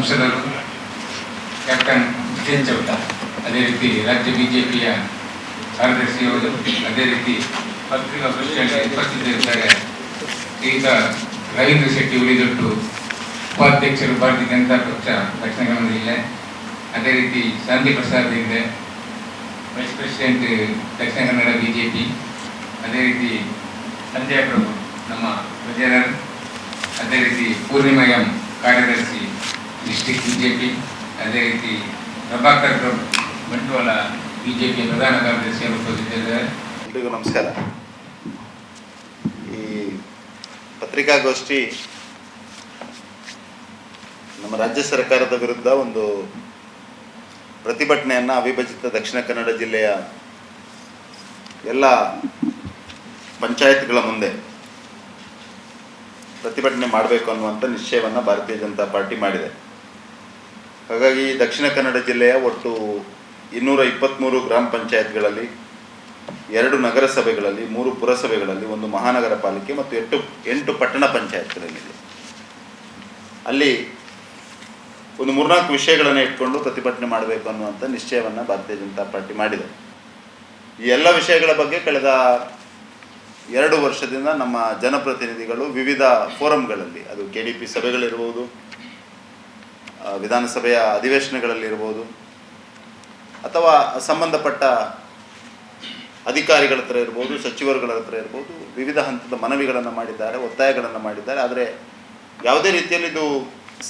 ಸಂಸದರು ಕ್ಯಾಪ್ಟನ್ ಜಿತೇನ್ ಚೌಟ ಅದೇ ರೀತಿ ರಾಜ್ಯ ಬಿಜೆಪಿಯ ಕಾರ್ಯದರ್ಶಿಯವರು ಅದೇ ರೀತಿ ಪತ್ರಿಕಾ ಪ್ರೆಸಿಡೆಂಟ್ ಉಪಸ್ಥಿತರಿದ್ದಾರೆ ಈಗ ರವೀಂದ್ರ ಶೆಟ್ಟಿ ಉಳಿದೊಟ್ಟು ಉಪಾಧ್ಯಕ್ಷರು ಭಾರತೀಯ ಜನತಾ ಪಕ್ಷ ದಕ್ಷಿಣ ಕನ್ನಡ ಜಿಲ್ಲೆ ಅದೇ ರೀತಿ ಶಾಂತಿ ಪ್ರಸಾದ್ ಇದೆ vice president Dakshina Kannada BJP ಅದೇ ರೀತಿ ಸಂಜಯ್ ಪ್ರಭು ನಮ್ಮ ವಿಜಯನಗರ್ ಅದೇ ರೀತಿ ಪೂರ್ಣಿಮಾ ಎಂ ಕಾರ್ಯದರ್ಶಿ ಡಿಸ್ಟಿಕ್ ಪಿ ಅದೇ ರೀತಿ ಪ್ರಭಾಕರ್ ಪ್ರಭು ಬಂಟ್ವಾಳ ಪಿ ಪ್ರಧಾನ ಕಾರ್ಯದರ್ಶಿ ಅವರು ಎಲ್ರಿಗೂ ನಮಸ್ಕಾರ. ಈ ಪತ್ರಿಕಾಗೋಷ್ಠಿ ನಮ್ಮ ರಾಜ್ಯ ಸರ್ಕಾರದ ವಿರುದ್ಧ ಒಂದು ಪ್ರತಿಭಟನೆಯನ್ನು ಅವಿಭಜಿತ ದಕ್ಷಿಣ ಕನ್ನಡ ಜಿಲ್ಲೆಯ ಎಲ್ಲ ಪಂಚಾಯತ್ಗಳ ಮುಂದೆ ಪ್ರತಿಭಟನೆ ಮಾಡಬೇಕು ಅನ್ನುವಂಥ ನಿಶ್ಚಯವನ್ನು ಭಾರತೀಯ ಜನತಾ ಪಾರ್ಟಿ ಮಾಡಿದೆ. ಹಾಗಾಗಿ ದಕ್ಷಿಣ ಕನ್ನಡ ಜಿಲ್ಲೆಯ ಒಟ್ಟು ಇನ್ನೂರ ಇಪ್ಪತ್ತ್ಮೂರು ಗ್ರಾಮ ಪಂಚಾಯತ್ಗಳಲ್ಲಿ, ಎರಡು ನಗರಸಭೆಗಳಲ್ಲಿ, ಮೂರು ಪುರಸಭೆಗಳಲ್ಲಿ, ಒಂದು ಮಹಾನಗರ ಪಾಲಿಕೆ ಮತ್ತು ಎಂಟು ಎಂಟು ಪಟ್ಟಣ ಪಂಚಾಯತ್ಗಳಲ್ಲಿದೆ. ಅಲ್ಲಿ ಒಂದು ಮೂರ್ನಾಲ್ಕು ವಿಷಯಗಳನ್ನು ಇಟ್ಕೊಂಡು ಪ್ರತಿಭಟನೆ ಮಾಡಬೇಕು ಅನ್ನುವಂಥ ನಿಶ್ಚಯವನ್ನು ಭಾರತೀಯ ಜನತಾ ಪಾರ್ಟಿ ಮಾಡಿದೆ. ಈ ಎಲ್ಲ ವಿಷಯಗಳ ಬಗ್ಗೆ ಕಳೆದ ಎರಡು ವರ್ಷದಿಂದ ನಮ್ಮ ಜನಪ್ರತಿನಿಧಿಗಳು ವಿವಿಧ ಫೋರಂಗಳಲ್ಲಿ ಅದು ಕೆ ಡಿ ಪಿ ಸಭೆಗಳಿರ್ಬೋದು ವಿಧಾನಸಭೆಯ ಅಧಿವೇಶನಗಳಲ್ಲಿರ್ಬೋದು, ಅಥವಾ ಸಂಬಂಧಪಟ್ಟ ಅಧಿಕಾರಿಗಳ ಹತ್ರ ಇರ್ಬೋದು, ಸಚಿವರುಗಳ ಹತ್ರ ಇರ್ಬೋದು, ವಿವಿಧ ಹಂತದ ಮನವಿಗಳನ್ನು ಮಾಡಿದ್ದಾರೆ, ಒತ್ತಾಯಗಳನ್ನು ಮಾಡಿದ್ದಾರೆ, ಆದರೆ ಯಾವುದೇ ರೀತಿಯಲ್ಲಿ ಇದು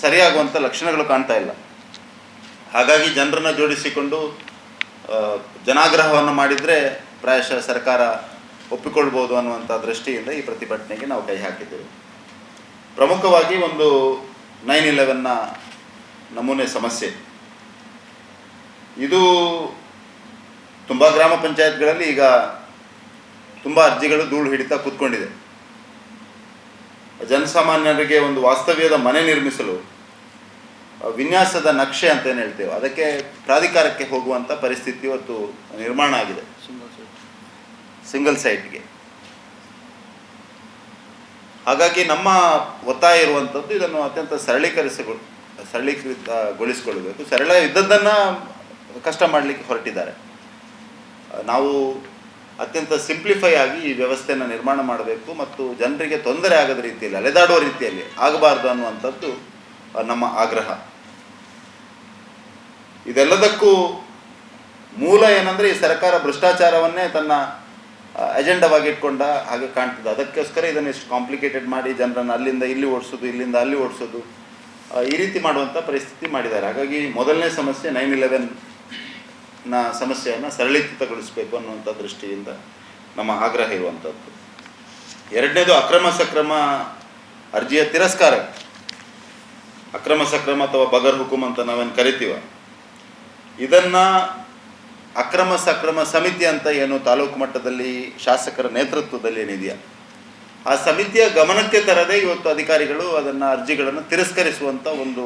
ಸರಿಯಾಗುವಂಥ ಲಕ್ಷಣಗಳು ಕಾಣ್ತಾ ಇಲ್ಲ. ಹಾಗಾಗಿ ಜನರನ್ನು ಜೋಡಿಸಿಕೊಂಡು ಜನಾಗ್ರಹವನ್ನು ಮಾಡಿದರೆ ಪ್ರಾಯಶಃ ಸರ್ಕಾರ ಒಪ್ಪಿಕೊಳ್ಬೋದು ಅನ್ನುವಂಥ ದೃಷ್ಟಿಯಿಂದ ಈ ಪ್ರತಿಭಟನೆಗೆ ನಾವು ಕೈ ಹಾಕಿದ್ದೇವೆ. ಪ್ರಮುಖವಾಗಿ ಒಂದು ನೈನ್ ಇಲೆವೆನ್ನ ನಮೂನೆ ಸಮಸ್ಯೆ. ಇದು ತುಂಬ ಗ್ರಾಮ ಪಂಚಾಯತ್ಗಳಲ್ಲಿ ಈಗ ತುಂಬ ಅರ್ಜಿಗಳು ಧೂಳು ಹಿಡಿತಾ ಕೂತ್ಕೊಂಡಿದೆ. ಜನಸಾಮಾನ್ಯರಿಗೆ ಒಂದು ವಾಸ್ತವ್ಯದ ಮನೆ ನಿರ್ಮಿಸಲು ವಿನ್ಯಾಸದ ನಕ್ಷೆ ಅಂತ ಏನು ಹೇಳ್ತೇವೆ ಅದಕ್ಕೆ ಪ್ರಾಧಿಕಾರಕ್ಕೆ ಹೋಗುವಂಥ ಪರಿಸ್ಥಿತಿ ಇವತ್ತು ನಿರ್ಮಾಣ ಆಗಿದೆ. ಸಿಂಗಲ್ ಸೈಟ್ಗೆ ಹಾಗಾಗಿ ನಮ್ಮ ಒತ್ತಾಯ ಇರುವಂಥದ್ದು ಇದನ್ನು ಅತ್ಯಂತ ಸರಳೀಕರಿಸಿಗೊಳ್ ಸರಳೀಕೃತಗೊಳಿಸಿಕೊಳ್ಳಬೇಕು. ಸರಳ ಇದ್ದದ್ದನ್ನು ಕಷ್ಟ ಮಾಡಲಿಕ್ಕೆ ಹೊರಟಿದ್ದಾರೆ. ನಾವು ಅತ್ಯಂತ ಸಿಂಪ್ಲಿಫೈ ಆಗಿ ಈ ವ್ಯವಸ್ಥೆಯನ್ನು ನಿರ್ಮಾಣ ಮಾಡಬೇಕು ಮತ್ತು ಜನರಿಗೆ ತೊಂದರೆ ಆಗದ ರೀತಿಯಲ್ಲಿ, ಅಲೆದಾಡುವ ರೀತಿಯಲ್ಲಿ ಆಗಬಾರ್ದು ಅನ್ನುವಂಥದ್ದು ನಮ್ಮ ಆಗ್ರಹ. ಇದೆಲ್ಲದಕ್ಕೂ ಮೂಲ ಏನಂದರೆ ಈ ಸರ್ಕಾರ ಭ್ರಷ್ಟಾಚಾರವನ್ನೇ ತನ್ನ ಅಜೆಂಡವಾಗಿ ಇಟ್ಕೊಂಡ ಹಾಗೆ ಕಾಣ್ತದೆ. ಅದಕ್ಕೋಸ್ಕರ ಇದನ್ನು ಇಷ್ಟು ಕಾಂಪ್ಲಿಕೇಟೆಡ್ ಮಾಡಿ ಜನರನ್ನು ಅಲ್ಲಿಂದ ಇಲ್ಲಿ ಓಡಿಸೋದು, ಇಲ್ಲಿಂದ ಅಲ್ಲಿ ಓಡಿಸೋದು. ಈ ರೀತಿ ಮಾಡುವಂಥ ಪರಿಸ್ಥಿತಿ ಮಾಡಿದ್ದಾರೆ. ಹಾಗಾಗಿ ಮೊದಲನೇ ಸಮಸ್ಯೆ ನೈನ್ ಇಲೆವೆನ್ನ ಸಮಸ್ಯೆಯನ್ನು ಸರಳೀಕೃತಗೊಳಿಸಬೇಕು ಅನ್ನುವಂಥ ದೃಷ್ಟಿಯಿಂದ ನಮ್ಮ ಆಗ್ರಹ ಇರುವಂಥದ್ದು ಎರಡನೇದು ಅಕ್ರಮ ಸಕ್ರಮ ಅರ್ಜಿಯ ತಿರಸ್ಕಾರ. ಅಕ್ರಮ ಸಕ್ರಮ ಅಥವಾ ಬಗರ್ ಹುಕುಮ್ ಅಂತ ನಾವೇನು ಕರಿತೀವ? ಇದನ್ನ ಅಕ್ರಮ ಸಕ್ರಮ ಸಮಿತಿ ಅಂತ ಏನು ತಾಲೂಕು ಮಟ್ಟದಲ್ಲಿ ಶಾಸಕರ ನೇತೃತ್ವದಲ್ಲಿ ಏನಿದೆಯಾ? ಆ ಸಮಿತಿಯ ಗಮನಕ್ಕೆ ತರದೆ ಇವತ್ತು ಅಧಿಕಾರಿಗಳು ಅದನ್ನು ಅರ್ಜಿಗಳನ್ನು ತಿರಸ್ಕರಿಸುವಂಥ ಒಂದು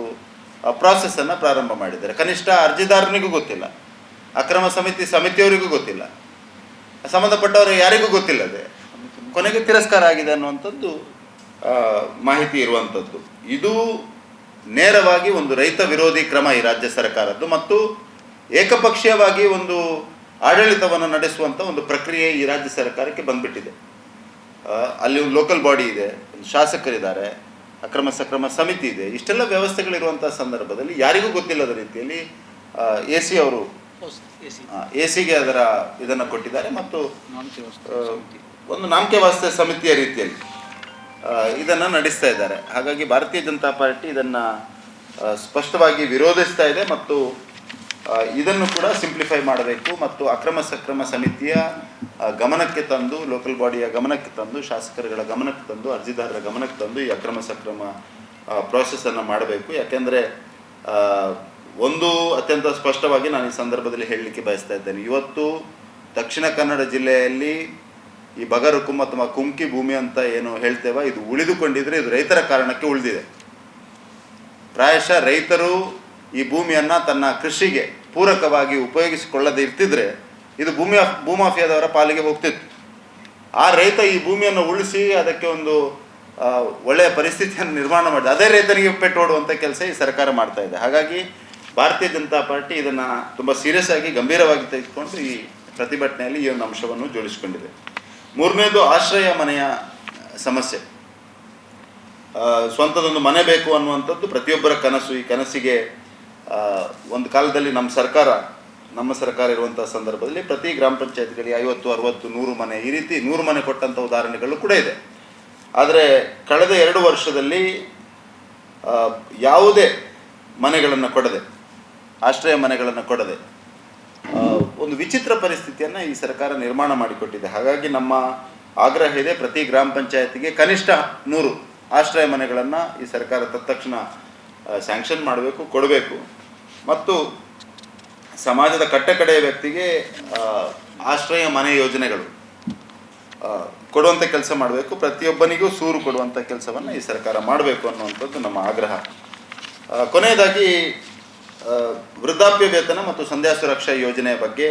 ಪ್ರಾಸೆಸ್ಸನ್ನು ಪ್ರಾರಂಭ ಮಾಡಿದ್ದಾರೆ. ಕನಿಷ್ಠ ಅರ್ಜಿದಾರನಿಗೂ ಗೊತ್ತಿಲ್ಲ. ಅಕ್ರಮ ಸಮಿತಿ ಸಮಿತಿಯವರಿಗೂ ಗೊತ್ತಿಲ್ಲ. ಸಂಬಂಧಪಟ್ಟವರು ಯಾರಿಗೂ ಗೊತ್ತಿಲ್ಲದೆ ಕೊನೆಗೆ ತಿರಸ್ಕಾರ ಆಗಿದೆ ಅನ್ನುವಂಥದ್ದು ಮಾಹಿತಿ ಇರುವಂಥದ್ದು. ಇದು ನೇರವಾಗಿ ಒಂದು ರೈತ ವಿರೋಧಿ ಕ್ರಮ ಈ ರಾಜ್ಯ ಸರ್ಕಾರದ್ದು ಮತ್ತು ಏಕಪಕ್ಷೀಯವಾಗಿ ಒಂದು ಆಡಳಿತವನ್ನು ನಡೆಸುವಂಥ ಒಂದು ಪ್ರಕ್ರಿಯೆ ಈ ರಾಜ್ಯ ಸರ್ಕಾರಕ್ಕೆ ಬಂದ್ಬಿಟ್ಟಿದೆ. ಅಲ್ಲಿ ಒಂದು ಲೋಕಲ್ ಬಾಡಿ ಇದೆ, ಒಂದು ಶಾಸಕರಿದ್ದಾರೆ, ಅಕ್ರಮ ಸಕ್ರಮ ಸಮಿತಿ ಇದೆ. ಇಷ್ಟೆಲ್ಲ ವ್ಯವಸ್ಥೆಗಳಿರುವಂಥ ಸಂದರ್ಭದಲ್ಲಿ ಯಾರಿಗೂ ಗೊತ್ತಿಲ್ಲದ ರೀತಿಯಲ್ಲಿ ಎ ಸಿ ಅವರು ಎ ಸಿಗೆ ಅದರ ಇದನ್ನು ಕೊಟ್ಟಿದ್ದಾರೆ ಮತ್ತು ಒಂದು ನಾಮಕೆ ವ್ಯವಸ್ಥೆ ಸಮಿತಿಯ ರೀತಿಯಲ್ಲಿ ಇದನ್ನು ನಡೆಸ್ತಾ ಇದ್ದಾರೆ. ಹಾಗಾಗಿ ಭಾರತೀಯ ಜನತಾ ಪಾರ್ಟಿ ಇದನ್ನು ಸ್ಪಷ್ಟವಾಗಿ ವಿರೋಧಿಸ್ತಾ ಇದೆ ಮತ್ತು ಇದನ್ನು ಕೂಡ ಸಿಂಪ್ಲಿಫೈ ಮಾಡಬೇಕು ಮತ್ತು ಅಕ್ರಮ ಸಕ್ರಮ ಸಮಿತಿಯ ಗಮನಕ್ಕೆ ತಂದು, ಲೋಕಲ್ ಬಾಡಿಯ ಗಮನಕ್ಕೆ ತಂದು, ಶಾಸಕರುಗಳ ಗಮನಕ್ಕೆ ತಂದು, ಅರ್ಜಿದಾರರ ಗಮನಕ್ಕೆ ತಂದು ಈ ಅಕ್ರಮ ಸಕ್ರಮ ಪ್ರಾಸೆಸನ್ನು ಮಾಡಬೇಕು. ಯಾಕೆಂದರೆ ಒಂದು ಅತ್ಯಂತ ಸ್ಪಷ್ಟವಾಗಿ ನಾನು ಈ ಸಂದರ್ಭದಲ್ಲಿ ಹೇಳಲಿಕ್ಕೆ ಬಯಸ್ತಾ ಇದ್ದೇನೆ. ಇವತ್ತು ದಕ್ಷಿಣ ಕನ್ನಡ ಜಿಲ್ಲೆಯಲ್ಲಿ ಈ ಬಗರುಕುಂ ಅಥವಾ ಕುಮ್ಕಿ ಭೂಮಿ ಅಂತ ಏನು ಹೇಳ್ತೇವೆ, ಇದು ಉಳಿದುಕೊಂಡಿದ್ರೆ ಇದು ರೈತರ ಕಾರಣಕ್ಕೆ ಉಳಿದಿದೆ. ಪ್ರಾಯಶಃ ರೈತರು ಈ ಭೂಮಿಯನ್ನು ತನ್ನ ಕೃಷಿಗೆ ಪೂರಕವಾಗಿ ಉಪಯೋಗಿಸಿಕೊಳ್ಳದೆ ಇರ್ತಿದ್ರೆ ಇದು ಭೂಮಿ ಭೂಮಾಫಿಯಾದವರ ಪಾಲಿಗೆ ಹೋಗ್ತಿತ್ತು. ಆ ರೈತ ಈ ಭೂಮಿಯನ್ನು ಉಳಿಸಿ ಅದಕ್ಕೆ ಒಂದು ಒಳ್ಳೆಯ ಪರಿಸ್ಥಿತಿಯನ್ನು ನಿರ್ಮಾಣ ಮಾಡಿದೆ. ಅದೇ ರೈತರಿಗೆ ಪೆಟ್ಟು ಓಡುವಂಥ ಕೆಲಸ ಈ ಸರ್ಕಾರ ಮಾಡ್ತಾ ಇದೆ. ಹಾಗಾಗಿ ಭಾರತೀಯ ಜನತಾ ಪಾರ್ಟಿ ಇದನ್ನು ತುಂಬ ಸೀರಿಯಸ್ ಆಗಿ ಗಂಭೀರವಾಗಿ ತೆಗೆದುಕೊಂಡು ಈ ಪ್ರತಿಭಟನೆಯಲ್ಲಿ ಈ ಒಂದು ಅಂಶವನ್ನು ಜೋಡಿಸಿಕೊಂಡಿದೆ. ಮೂರನೇದು ಆಶ್ರಯ ಮನೆಯ ಸಮಸ್ಯೆ. ಸ್ವಂತದೊಂದು ಮನೆ ಬೇಕು ಅನ್ನುವಂಥದ್ದು ಪ್ರತಿಯೊಬ್ಬರ ಕನಸು. ಈ ಕನಸಿಗೆ ಒಂದು ಕಾಲದಲ್ಲಿ ನಮ್ಮ ಸರ್ಕಾರ ನಮ್ಮ ಸರ್ಕಾರ ಇರುವಂಥ ಸಂದರ್ಭದಲ್ಲಿ ಪ್ರತಿ ಗ್ರಾಮ ಪಂಚಾಯತ್ಗಳಿಗೆ ಐವತ್ತು, ಅರವತ್ತು, ನೂರು ಮನೆ ಈ ರೀತಿ ನೂರು ಮನೆ ಕೊಟ್ಟಂಥ ಉದಾಹರಣೆಗಳು ಕೂಡ ಇದೆ. ಆದರೆ ಕಳೆದ ಎರಡು ವರ್ಷದಲ್ಲಿ ಯಾವುದೇ ಮನೆಗಳನ್ನು ಕೊಡದೆ, ಆಶ್ರಯ ಮನೆಗಳನ್ನು ಕೊಡದೆ ಒಂದು ವಿಚಿತ್ರ ಪರಿಸ್ಥಿತಿಯನ್ನು ಈ ಸರ್ಕಾರ ನಿರ್ಮಾಣ ಮಾಡಿಕೊಟ್ಟಿದೆ. ಹಾಗಾಗಿ ನಮ್ಮ ಆಗ್ರಹ ಇದೆ ಪ್ರತಿ ಗ್ರಾಮ ಪಂಚಾಯತಿಗೆ ಕನಿಷ್ಠ ನೂರು ಆಶ್ರಯ ಮನೆಗಳನ್ನು ಈ ಸರ್ಕಾರ ತತ್ಕ್ಷಣ ಸ್ಯಾಂಕ್ಷನ್ ಮಾಡಬೇಕು ಕೊಡಬೇಕು. ಮತ್ತು ಸಮಾಜದ ಕಟ್ಟಕಡೆಯ ವ್ಯಕ್ತಿಗೆ ಆಶ್ರಯ ಮನೆ ಯೋಜನೆಗಳು ಕೊಡುವಂಥ ಕೆಲಸ ಮಾಡಬೇಕು. ಪ್ರತಿಯೊಬ್ಬನಿಗೂ ಸೂರು ಕೊಡುವಂಥ ಕೆಲಸವನ್ನು ಈ ಸರ್ಕಾರ ಮಾಡಬೇಕು ಅನ್ನುವಂಥದ್ದು ನಮ್ಮ ಆಗ್ರಹ. ಕೊನೆಯದಾಗಿ ವೃದ್ಧಾಪ್ಯ ವೇತನ ಮತ್ತು ಸಂಧ್ಯಾ ಸುರಕ್ಷಾ ಯೋಜನೆಯ ಬಗ್ಗೆ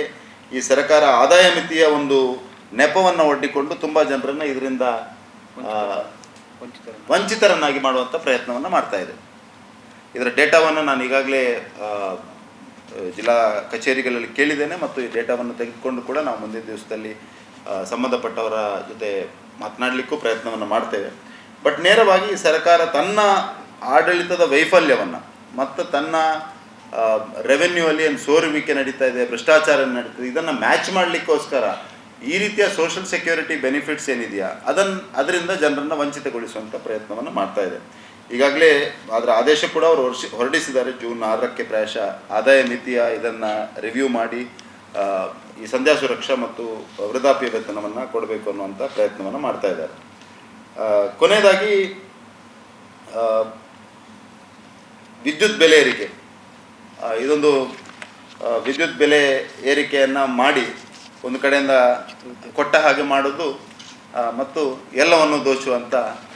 ಈ ಸರ್ಕಾರ ಆದಾಯ ಮಿತಿಯ ಒಂದು ನೆಪವನ್ನು ಒಡ್ಡಿಕೊಂಡು ತುಂಬ ಜನರನ್ನು ಇದರಿಂದ ವಂಚಿತರನ್ನಾಗಿ ಮಾಡುವಂಥ ಪ್ರಯತ್ನವನ್ನು ಮಾಡ್ತಾ ಇದೆ. ಇದರ ಡೇಟಾವನ್ನು ನಾನು ಈಗಾಗಲೇ ಜಿಲ್ಲಾ ಕಚೇರಿಗಳಲ್ಲಿ ಕೇಳಿದ್ದೇನೆ ಮತ್ತು ಈ ಡೇಟಾವನ್ನು ತೆಗೆದುಕೊಂಡು ಕೂಡ ನಾವು ಮುಂದಿನ ದಿವಸದಲ್ಲಿ ಸಂಬಂಧಪಟ್ಟವರ ಜೊತೆ ಮಾತನಾಡಲಿಕ್ಕೂ ಪ್ರಯತ್ನವನ್ನು ಮಾಡ್ತೇವೆ. ಬಟ್ ನೇರವಾಗಿ ಸರ್ಕಾರ ತನ್ನ ಆಡಳಿತದ ವೈಫಲ್ಯವನ್ನು ಮತ್ತು ತನ್ನ ರೆವೆನ್ಯೂ ಅಲ್ಲಿ ಏನು ಸೋರುವಿಕೆ ನಡೀತಾ ಇದೆ, ಭ್ರಷ್ಟಾಚಾರ ನಡೀತದೆ ಇದನ್ನು ಮ್ಯಾಚ್ ಮಾಡಲಿಕ್ಕೋಸ್ಕರ ಈ ರೀತಿಯ ಸೋಷಲ್ ಸೆಕ್ಯೂರಿಟಿ ಬೆನಿಫಿಟ್ಸ್ ಏನಿದೆಯಾ ಅದನ್ನು ಅದರಿಂದ ಜನರನ್ನು ವಂಚಿತಗೊಳಿಸುವಂಥ ಪ್ರಯತ್ನವನ್ನು ಮಾಡ್ತಾ ಇದೆ. ಈಗಾಗಲೇ ಅದರ ಆದೇಶ ಕೂಡ ಅವರು ಹೊರಡಿಸಿ ಹೊರಡಿಸಿದ್ದಾರೆ. ಜೂನ್ ಆರಕ್ಕೆ ಪ್ರಾಯಶಃ ಆದಾಯ ಮಿತಿಯ ಇದನ್ನು ರಿವ್ಯೂ ಮಾಡಿ ಈ ಸಂಧ್ಯಾ ಸುರಕ್ಷಾ ಮತ್ತು ವೃದ್ಧಾಪ್ಯ ವೇತನವನ್ನು ಕೊಡಬೇಕು ಅನ್ನುವಂಥ ಪ್ರಯತ್ನವನ್ನು ಮಾಡ್ತಾ ಇದ್ದಾರೆ. ಕೊನೆಯದಾಗಿ ವಿದ್ಯುತ್ ಬೆಲೆ ಏರಿಕೆ. ಇದೊಂದು ವಿದ್ಯುತ್ ಬೆಲೆ ಏರಿಕೆಯನ್ನು ಮಾಡಿ ಒಂದು ಕಡೆಯಿಂದ ಕೊಟ್ಟ ಹಾಗೆ ಮಾಡೋದು ಮತ್ತು ಎಲ್ಲವನ್ನು ದೋಚುವಂಥ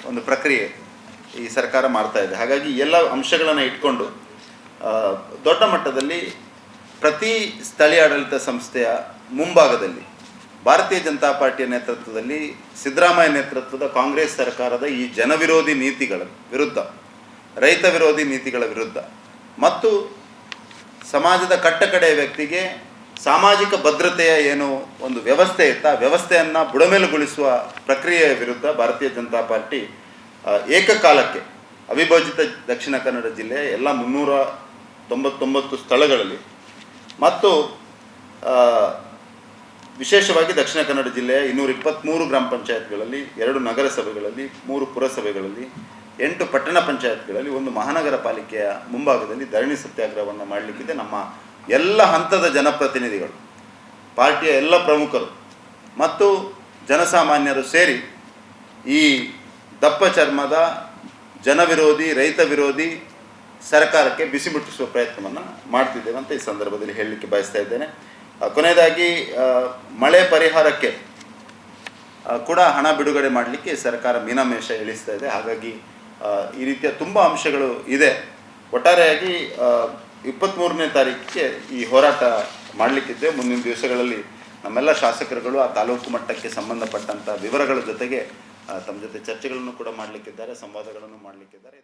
ಒಂದು ಪ್ರಕ್ರಿಯೆ. ಈ ಸರ್ಕಾರ ಮಾಡ್ತಾ ಇದೆ. ಹಾಗಾಗಿ ಎಲ್ಲ ಅಂಶಗಳನ್ನು ಇಟ್ಕೊಂಡು ದೊಡ್ಡ ಮಟ್ಟದಲ್ಲಿ ಪ್ರತಿ ಸ್ಥಳೀಯ ಆಡಳಿತ ಸಂಸ್ಥೆಯ ಮುಂಭಾಗದಲ್ಲಿ ಭಾರತೀಯ ಜನತಾ ಪಾರ್ಟಿಯ ನೇತೃತ್ವದಲ್ಲಿ ಸಿದ್ದರಾಮಯ್ಯ ನೇತೃತ್ವದ ಕಾಂಗ್ರೆಸ್ ಸರ್ಕಾರದ ಈ ಜನವಿರೋಧಿ ನೀತಿಗಳ ವಿರುದ್ಧ, ರೈತ ವಿರೋಧಿ ನೀತಿಗಳ ವಿರುದ್ಧ ಮತ್ತು ಸಮಾಜದ ಕಟ್ಟಕಡೆಯ ವ್ಯಕ್ತಿಗೆ ಸಾಮಾಜಿಕ ಭದ್ರತೆಯ ಏನು ಒಂದು ವ್ಯವಸ್ಥೆ ಇತ್ತು ವ್ಯವಸ್ಥೆಯನ್ನು ಬುಡಮೇಲುಗೊಳಿಸುವ ಪ್ರಕ್ರಿಯೆಯ ವಿರುದ್ಧ ಭಾರತೀಯ ಜನತಾ ಪಾರ್ಟಿ ಏಕಕಾಲಕ್ಕೆ ಅವಿಭಜಿತ ದಕ್ಷಿಣ ಕನ್ನಡ ಜಿಲ್ಲೆಯ ಎಲ್ಲ ಮುನ್ನೂರ ತೊಂಬತ್ತೊಂಬತ್ತು ಸ್ಥಳಗಳಲ್ಲಿ ಮತ್ತು ವಿಶೇಷವಾಗಿ ದಕ್ಷಿಣ ಕನ್ನಡ ಜಿಲ್ಲೆಯ ಇನ್ನೂರ ಇಪ್ಪತ್ತ್ಮೂರು ಗ್ರಾಮ ಪಂಚಾಯತ್ಗಳಲ್ಲಿ, ಎರಡು ನಗರಸಭೆಗಳಲ್ಲಿ, ಮೂರು ಪುರಸಭೆಗಳಲ್ಲಿ, ಎಂಟು ಪಟ್ಟಣ ಪಂಚಾಯತ್ಗಳಲ್ಲಿ ಒಂದು ಮಹಾನಗರ ಪಾಲಿಕೆಯ ಮುಂಭಾಗದಲ್ಲಿ ಧರಣಿ ಸತ್ಯಾಗ್ರಹವನ್ನು ಮಾಡಲಿಕ್ಕಿದೆ ನಮ್ಮ ಎಲ್ಲ ಹಂತದ ಜನಪ್ರತಿನಿಧಿಗಳು, ಪಾರ್ಟಿಯ ಎಲ್ಲ ಪ್ರಮುಖರು ಮತ್ತು ಜನಸಾಮಾನ್ಯರು ಸೇರಿ ಈ ದಪ್ಪ ಚರ್ಮದ ಜನವಿರೋಧಿ ರೈತ ವಿರೋಧಿ ಸರ್ಕಾರಕ್ಕೆ ಬಿಸಿ ಮುಟ್ಟಿಸುವ ಪ್ರಯತ್ನವನ್ನು ಮಾಡ್ತಿದ್ದೇವೆ ಅಂತ ಈ ಸಂದರ್ಭದಲ್ಲಿ ಹೇಳಲಿಕ್ಕೆ ಬಯಸ್ತಾ ಇದ್ದೇನೆ. ಕೊನೆಯದಾಗಿ ಮಳೆ ಪರಿಹಾರಕ್ಕೆ ಕೂಡ ಹಣ ಬಿಡುಗಡೆ ಮಾಡಲಿಕ್ಕೆ ಸರ್ಕಾರ ಮೀನಾಮೇಷ ಇಳಿಸ್ತಾ ಇದೆ. ಹಾಗಾಗಿ ಈ ರೀತಿಯ ತುಂಬ ಅಂಶಗಳು ಇದೆ. ಒಟ್ಟಾರೆಯಾಗಿ ಇಪ್ಪತ್ತ್ಮೂರನೇ ತಾರೀಕಿಗೆ ಈ ಹೋರಾಟ ಮಾಡಲಿಕ್ಕಿದ್ದೆ ಮುಂದಿನ ದಿವಸಗಳಲ್ಲಿ ನಮ್ಮೆಲ್ಲ ಶಾಸಕರುಗಳು ಆ ತಾಲೂಕು ಮಟ್ಟಕ್ಕೆ ಸಂಬಂಧಪಟ್ಟಂಥ ವಿವರಗಳ ಜೊತೆಗೆ ತಮ್ಮ ಜೊತೆ ಚರ್ಚೆಗಳನ್ನು ಕೂಡ ಮಾಡಲಿಕ್ಕಿದ್ದಾರೆ ಸಂವಾದಗಳನ್ನು ಮಾಡಲಿಕ್ಕಿದ್ದಾರೆ.